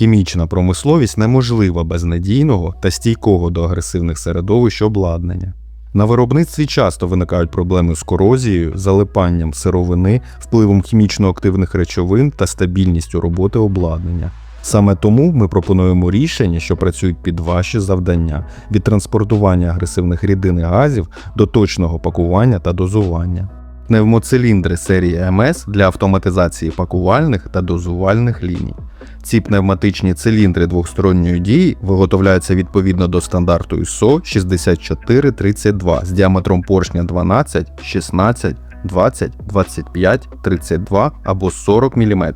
Хімічна промисловість неможлива без надійного та стійкого до агресивних середовищ обладнання. На виробництві часто виникають проблеми з корозією, залипанням сировини, впливом хімічно активних речовин та стабільністю роботи обладнання. Саме тому ми пропонуємо рішення, що працюють під ваші завдання від транспортування агресивних рідин і газів до точного пакування та дозування. Пневмоциліндри серії МС для автоматизації пакувальних та дозувальних ліній. Ці пневматичні циліндри двохсторонньої дії виготовляються відповідно до стандарту ISO 6432 з діаметром поршня 12, 16, 20, 25, 32 або 40 мм.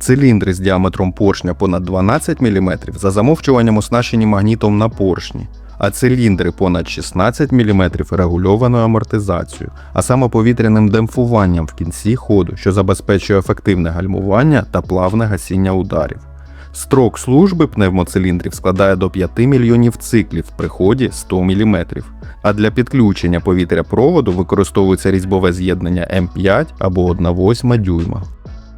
Циліндри з діаметром поршня понад 12 мм за замовчуванням оснащені магнітом на поршні, а циліндри понад 16 мм регульованою амортизацією, а саме повітряним демпфуванням в кінці ходу, що забезпечує ефективне гальмування та плавне гасіння ударів. Строк служби пневмоциліндрів складає до 5 мільйонів циклів при ході 100 мм. А для підключення повітря проводу використовується різьбове з'єднання М5 або 1,8 дюйма.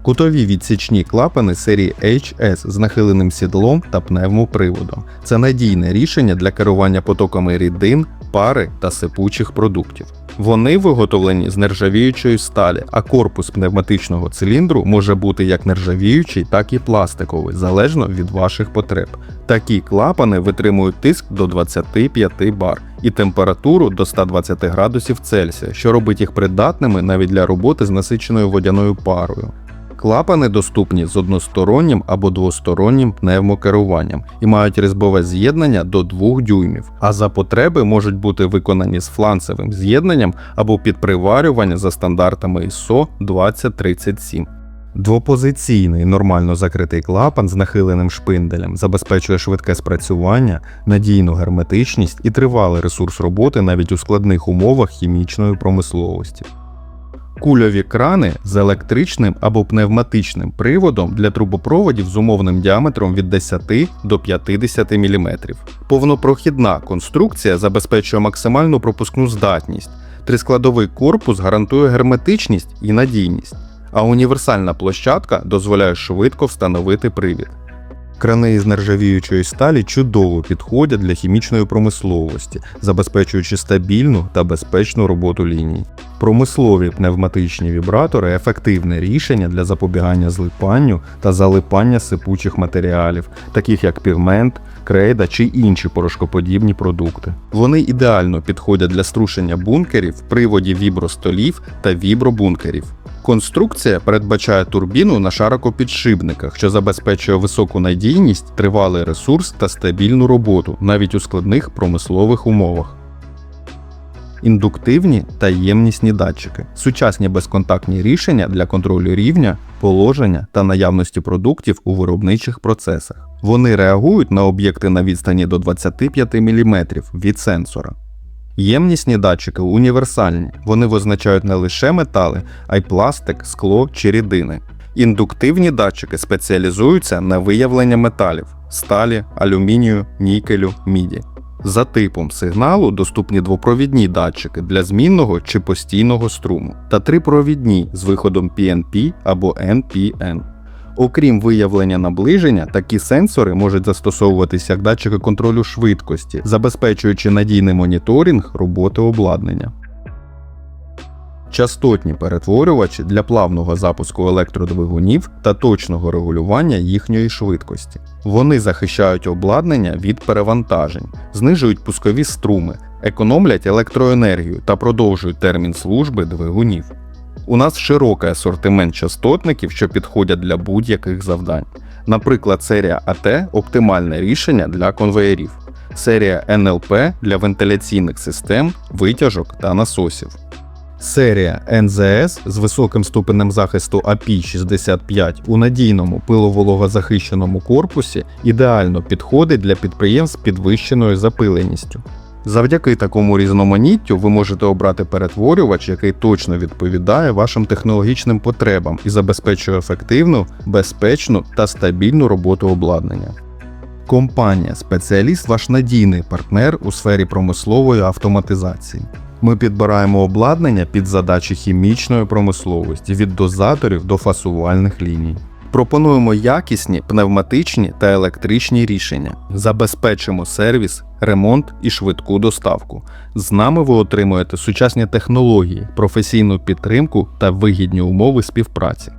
Кутові відсічні клапани серії HS з нахиленим сідлом та пневмоприводом. Це надійне рішення для керування потоками рідин, пари та сипучих продуктів. Вони виготовлені з нержавіючої сталі, а корпус пневматичного циліндру може бути як нержавіючий, так і пластиковий, залежно від ваших потреб. Такі клапани витримують тиск до 25 бар і температуру до 120 градусів Цельсія, що робить їх придатними навіть для роботи з насиченою водяною парою. Клапани доступні з одностороннім або двостороннім пневмокеруванням і мають різьбове з'єднання до 2 дюймів, а за потреби можуть бути виконані з фланцевим з'єднанням або під приварювання за стандартами ISO 2037. Двопозиційний нормально закритий клапан з нахиленим шпинделем забезпечує швидке спрацювання, надійну герметичність і тривалий ресурс роботи навіть у складних умовах хімічної промисловості. Кульові крани з електричним або пневматичним приводом для трубопроводів з умовним діаметром від 10 до 50 мм. Повнопрохідна конструкція забезпечує максимальну пропускну здатність. Трискладовий корпус гарантує герметичність і надійність, а універсальна площадка дозволяє швидко встановити привід. Крани із нержавіючої сталі чудово підходять для хімічної промисловості, забезпечуючи стабільну та безпечну роботу ліній. Промислові пневматичні вібратори ефективне рішення для запобігання злипанню та залипання сипучих матеріалів, таких як пігмент, крейда чи інші порошкоподібні продукти. Вони ідеально підходять для струшення бункерів, приводів вібростолів та вібробункерів. Конструкція передбачає турбіну на шарокопідшипниках, що забезпечує високу надійність, тривалий ресурс та стабільну роботу навіть у складних промислових умовах. Індуктивні та ємнісні датчики сучасні безконтактні рішення для контролю рівня, положення та наявності продуктів у виробничих процесах. Вони реагують на об'єкти на відстані до 25 мм від сенсора. Ємнісні датчики універсальні, вони визначають не лише метали, а й пластик, скло чи рідини. Індуктивні датчики спеціалізуються на виявленні металів сталі, алюмінію, нікелю, міді. За типом сигналу доступні двопровідні датчики для змінного чи постійного струму та трипровідні з виходом PNP або NPN. Окрім виявлення наближення, такі сенсори можуть застосовуватися як датчики контролю швидкості, забезпечуючи надійний моніторинг роботи обладнання. Частотні перетворювачі для плавного запуску електродвигунів та точного регулювання їхньої швидкості. Вони захищають обладнання від перевантажень, знижують пускові струми, економлять електроенергію та продовжують термін служби двигунів. У нас широкий асортимент частотників, що підходять для будь-яких завдань. Наприклад, серія АТ оптимальне рішення для конвеєрів, серія НЛП для вентиляційних систем, витяжок та насосів. Серія НЗС з високим ступенем захисту API65 у надійному пиловологозахищеному корпусі ідеально підходить для підприємств з підвищеною запиленістю. Завдяки такому різноманіттю ви можете обрати перетворювач, який точно відповідає вашим технологічним потребам і забезпечує ефективну, безпечну та стабільну роботу обладнання. Компанія спеціаліст ваш надійний партнер у сфері промислової автоматизації. Ми підбираємо обладнання під задачі хімічної промисловості від дозаторів до фасувальних ліній. Пропонуємо якісні пневматичні та електричні рішення. Забезпечимо сервіс, ремонт і швидку доставку. З нами ви отримуєте сучасні технології, професійну підтримку та вигідні умови співпраці.